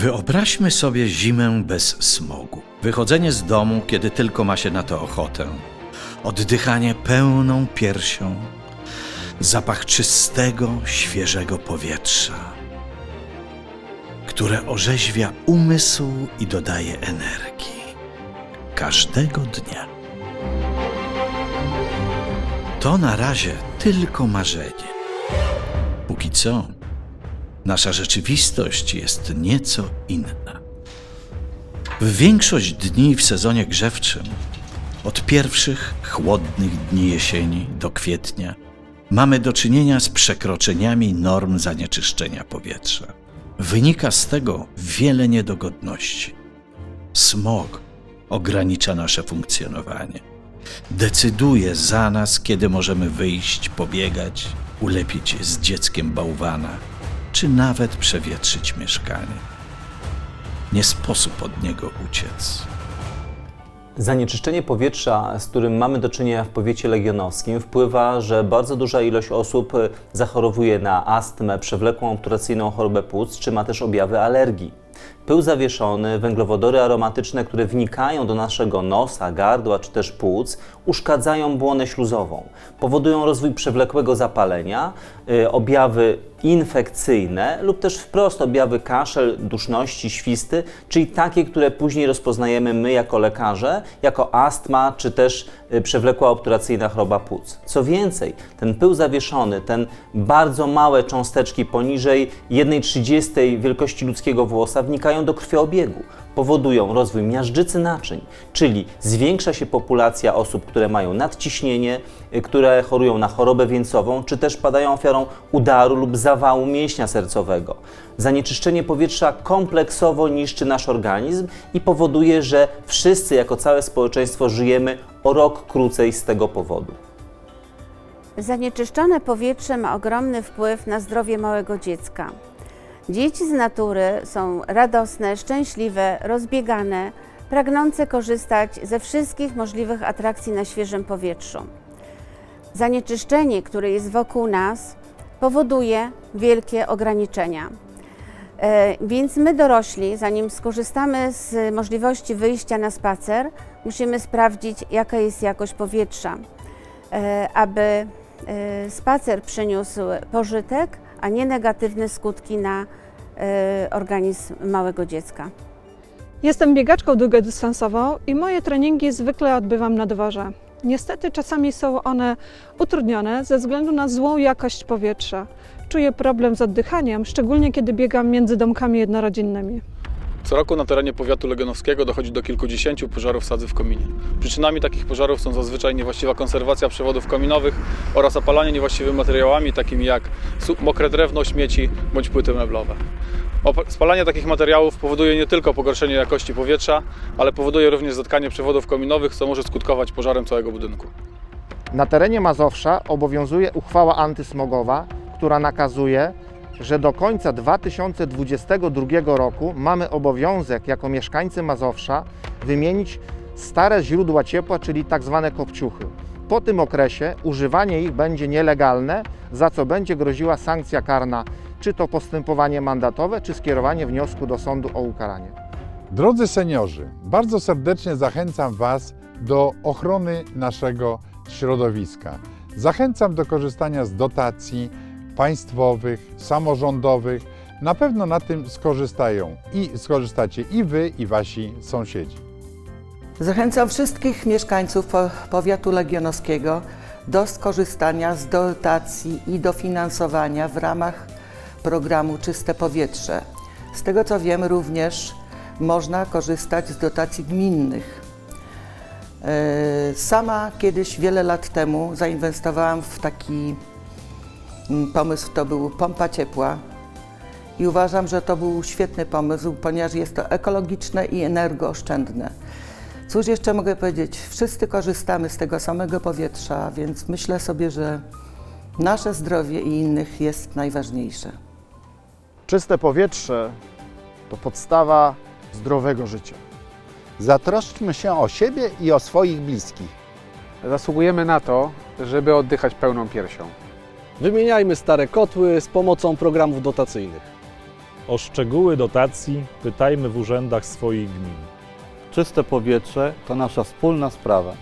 Wyobraźmy sobie zimę bez smogu. Wychodzenie z domu, kiedy tylko ma się na to ochotę. Oddychanie pełną piersią. Zapach czystego, świeżego powietrza, które orzeźwia umysł i dodaje energii. Każdego dnia. To na razie tylko marzenie. Póki co, nasza rzeczywistość jest nieco inna. W większość dni w sezonie grzewczym, od pierwszych chłodnych dni jesieni do kwietnia, mamy do czynienia z przekroczeniami norm zanieczyszczenia powietrza. Wynika z tego wiele niedogodności. Smog ogranicza nasze funkcjonowanie. Decyduje za nas, kiedy możemy wyjść, pobiegać, ulepić z dzieckiem bałwana, czy nawet przewietrzyć mieszkanie. Nie sposób od niego uciec. Zanieczyszczenie powietrza, z którym mamy do czynienia w powiecie legionowskim, wpływa, że bardzo duża ilość osób y, zachorowuje na astmę, przewlekłą obturacyjną chorobę płuc, czy ma też objawy alergii. Pył zawieszony, węglowodory aromatyczne, które wnikają do naszego nosa, gardła czy też płuc, uszkadzają błonę śluzową, powodują rozwój przewlekłego zapalenia, y, objawy infekcyjne lub też wprost objawy kaszel, duszności, świsty, czyli takie, które później rozpoznajemy my jako lekarze, jako astma czy też y, przewlekła obturacyjna choroba płuc. Co więcej, ten pył zawieszony, ten bardzo małe cząsteczki poniżej 1,30 wielkości ludzkiego włosa wnikają do krwiobiegu, powodują rozwój miażdżycy naczyń, czyli zwiększa się populacja osób, które mają nadciśnienie, y, które chorują na chorobę wieńcową, czy też padają ofiarą udaru lub zawału mięśnia sercowego. Zanieczyszczenie powietrza kompleksowo niszczy nasz organizm i powoduje, że wszyscy jako całe społeczeństwo żyjemy o rok krócej z tego powodu. Zanieczyszczone powietrze ma ogromny wpływ na zdrowie małego dziecka. Dzieci z natury są radosne, szczęśliwe, rozbiegane, pragnące korzystać ze wszystkich możliwych atrakcji na świeżym powietrzu. Zanieczyszczenie, które jest wokół nas, powoduje wielkie ograniczenia. E, Więc my dorośli, zanim skorzystamy z możliwości wyjścia na spacer, musimy sprawdzić, jaka jest jakość powietrza, e, aby e, spacer przyniósł pożytek, a nie negatywne skutki na e, organizm małego dziecka. Jestem biegaczką długodystansową i moje treningi zwykle odbywam na dworze. Niestety czasami są one utrudnione ze względu na złą jakość powietrza. Czuję problem z oddychaniem, szczególnie kiedy biegam między domkami jednorodzinnymi. Co roku na terenie powiatu legionowskiego dochodzi do kilkudziesięciu pożarów sadzy w kominie. Przyczynami takich pożarów są zazwyczaj niewłaściwa konserwacja przewodów kominowych oraz opalanie niewłaściwymi materiałami, takimi jak mokre drewno, śmieci bądź płyty meblowe. Spalanie takich materiałów powoduje nie tylko pogorszenie jakości powietrza, ale powoduje również zatkanie przewodów kominowych, co może skutkować pożarem całego budynku. Na terenie Mazowsza obowiązuje uchwała antysmogowa, która nakazuje, że do końca 2022 roku mamy obowiązek jako mieszkańcy Mazowsza wymienić stare źródła ciepła, czyli tak zwane kopciuchy. Po tym okresie używanie ich będzie nielegalne, za co będzie groziła sankcja karna, czy to postępowanie mandatowe, czy skierowanie wniosku do sądu o ukaranie. Drodzy seniorzy, bardzo serdecznie zachęcam Was do ochrony naszego środowiska. Zachęcam do korzystania z dotacji państwowych, samorządowych. Na pewno na tym skorzystają i skorzystacie i Wy, i Wasi sąsiedzi. Zachęcam wszystkich mieszkańców po- powiatu legionowskiego do skorzystania z dotacji i dofinansowania w ramach programu Czyste Powietrze. Z tego co wiem, również można korzystać z dotacji gminnych. E, Sama kiedyś, wiele lat temu, zainwestowałam w taki pomysł, to był pompa ciepła. I uważam, że to był świetny pomysł, ponieważ jest to ekologiczne i energooszczędne. Cóż jeszcze mogę powiedzieć? Wszyscy korzystamy z tego samego powietrza, więc myślę sobie, że nasze zdrowie i innych jest najważniejsze. Czyste powietrze to podstawa zdrowego życia. Zatroszczmy się o siebie i o swoich bliskich. Zasługujemy na to, żeby oddychać pełną piersią. Wymieniajmy stare kotły z pomocą programów dotacyjnych. O szczegóły dotacji pytajmy w urzędach swoich gmin. Czyste powietrze to nasza wspólna sprawa.